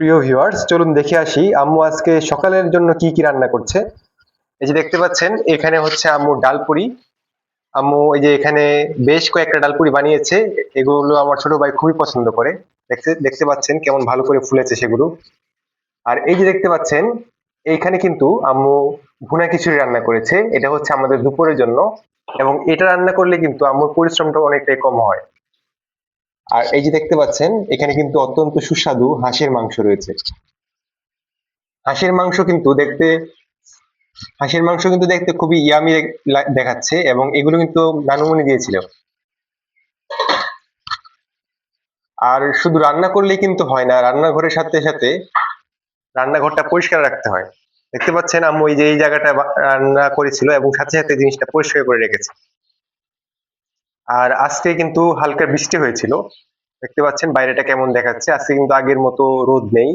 প্রিয় ভিউয়ার্স চলুন দেখে আসি আম্মু আজকে সকালের জন্য কি কি রান্না করছে। এই যে দেখতে পাচ্ছেন, এখানে হচ্ছে আম্মু ডালপুরি আম্মু এই যে এখানে বেশ কয়েকটা ডালপুরি বানিয়েছে, এগুলো আমার ছোট ভাই খুবই পছন্দ করে। দেখতে দেখতে পাচ্ছেন কেমন ভালো করে ফুলেছে সেগুলো। আর এই যে দেখতে পাচ্ছেন, এইখানে কিন্তু আম্মু ভুনা খিচুড়ি রান্না করেছে। এটা হচ্ছে আমাদের দুপুরের জন্য এবং এটা রান্না করলে কিন্তু আম্মুর পরিশ্রমটা অনেকটাই কম হয়। আর এই যে দেখতে পাচ্ছেন, এখানে কিন্তু অত্যন্ত সুস্বাদু হাঁসের মাংস রয়েছে। হাঁসের মাংস কিন্তু দেখতে, হাঁসের মাংস কিন্তু দেখতে খুবই ইয়ামি দেখাচ্ছে এবং এগুলো কিন্তু নানুমণি দিয়েছিল। আর শুধু রান্না করলেই কিন্তু হয় না, রান্নাঘরের সাথে সাথে রান্নাঘরটা পরিষ্কার রাখতে হয়। দেখতে পাচ্ছেন আম্মু এই যে এই জায়গাটা রান্না করেছিল এবং সাথে সাথে জিনিসটা পরিষ্কার করে রেখেছে। আর আজকে কিন্তু হালকা বৃষ্টি হয়েছিল। দেখতে পাচ্ছেন বাইরেটা কেমন দেখাচ্ছে? আজকে কিন্তু আগের মতো রোদ নেই।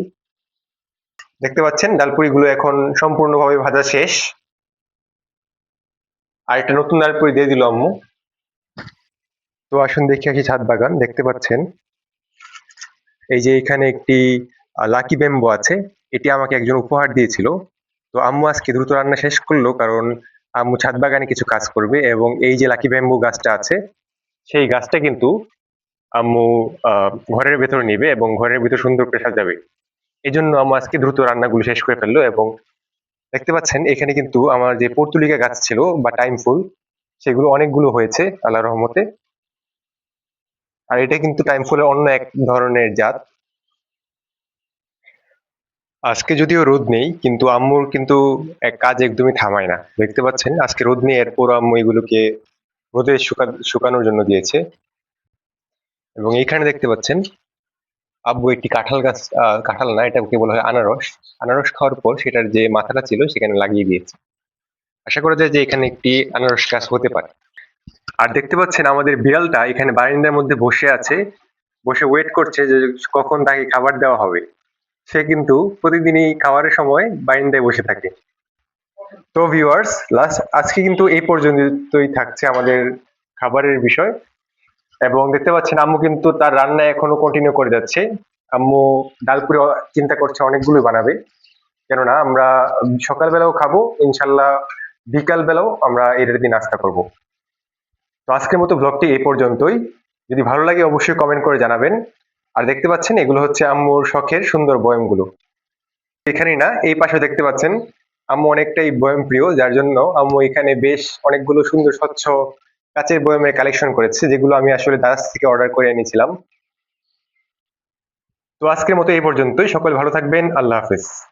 দেখতে পাচ্ছেন ডালপুরি গুলো এখন সম্পূর্ণভাবে ভাজা শেষ। আর একটা নতুন ডালপুরি দিয়ে দিল আম্মু। তো আসুন দেখি আসি ছাদ বাগান, দেখতে পাচ্ছেন। এই যে এখানে একটি লাকি ব্যাম্বো আছে। এটি আমাকে একজন উপহার দিয়েছিল। তো আম্মু আজকে দ্রুত রান্না শেষ করল কারণ আম্মু ছাদ বাগানে কিছু কাজ করবে এবং এই যে লাকি ব্যাম্বু গাছটা আছে, সেই গাছটা কিন্তু আম্মু ঘরের ভেতরে নিবে এবং ঘরের ভিতর সুন্দর করে সাজাবে এই জন্য আম্মু আজকে দ্রুত রান্নাগুলো শেষ করে ফেলল এবং দেখতে পাচ্ছেন এখানে কিন্তু আমার যে পর্তুলিকা গাছ ছিল বা টাইম ফুল, সেগুলো অনেকগুলো হয়েছে আল্লাহ রহমতে। আর এটা কিন্তু টাইম ফুলের অন্য এক ধরনের জাত। আজকে যদিও রোদ নেই, কিন্তু আম্মুর কিন্তু এক কাজ একদমই থামায় না। দেখতে পাচ্ছেন, আজকে রোদ নেই এরপর আম্মু এগুলোকে রোদে শুকা, শুকানোর জন্য দিয়েছে। এবং এইখানে দেখতে পাচ্ছেন আব্বু একটি কাঁঠাল গাছ কাঁঠাল না, এটাকে বলা হয় আনারস। আনারস খাওয়ার পর সেটার যে মাথাটা ছিল সেখানে লাগিয়ে দিয়েছে। আশা করা যায় যে এখানে একটি আনারস গাছ হতে পারে। আর দেখতে পাচ্ছেন আমাদের বিড়ালটা এখানে বারান্দার মধ্যে বসে আছে, বসে ওয়েট করছে যে কখন তাকে খাবার দেওয়া হবে। সে কিন্তু প্রতিদিনই খাবারের সময় বারান্দায় বসে থাকে। তো ভিউয়ার্স লাস্ট আজকে কিন্তু এই পর্যন্তই থাকছে আমাদের খাবারের বিষয়। এবং দেখতে পাচ্ছেন আম্মু কিন্তু তার রান্না এখনও কন্টিনিউ করে যাচ্ছে। আম্মু ডালপুরি চিন্তা করছে অনেকগুলো বানাবে। কেননা আমরা সকালবেলাও খাব, ইনশাল্লাহ বিকাল বেলাও আমরা এর দিন নাস্তা করব। তো আজকের মতো ব্লগটি এই পর্যন্তই। যদি ভালো লাগে অবশ্যই কমেন্ট করে জানাবেন। আর দেখতে পাচ্ছেন এগুলো হচ্ছে আম্মুর শখের সুন্দর বয়ামগুলো। এখানেই না, এই পাশে দেখতে পাচ্ছেন আম্মু অনেকটাই বয়াম প্রিয়, যার জন্য আম্মু এখানে বেশ অনেকগুলো সুন্দর স্বচ্ছ কাচের বয়ামের কালেকশন করেছি, যেগুলো আমি আসলে দাস থেকে অর্ডার করে এনেছিলাম। তো আজকের মতো এই পর্যন্তই। সকল ভালো থাকবেন। আল্লাহ হাফেজ।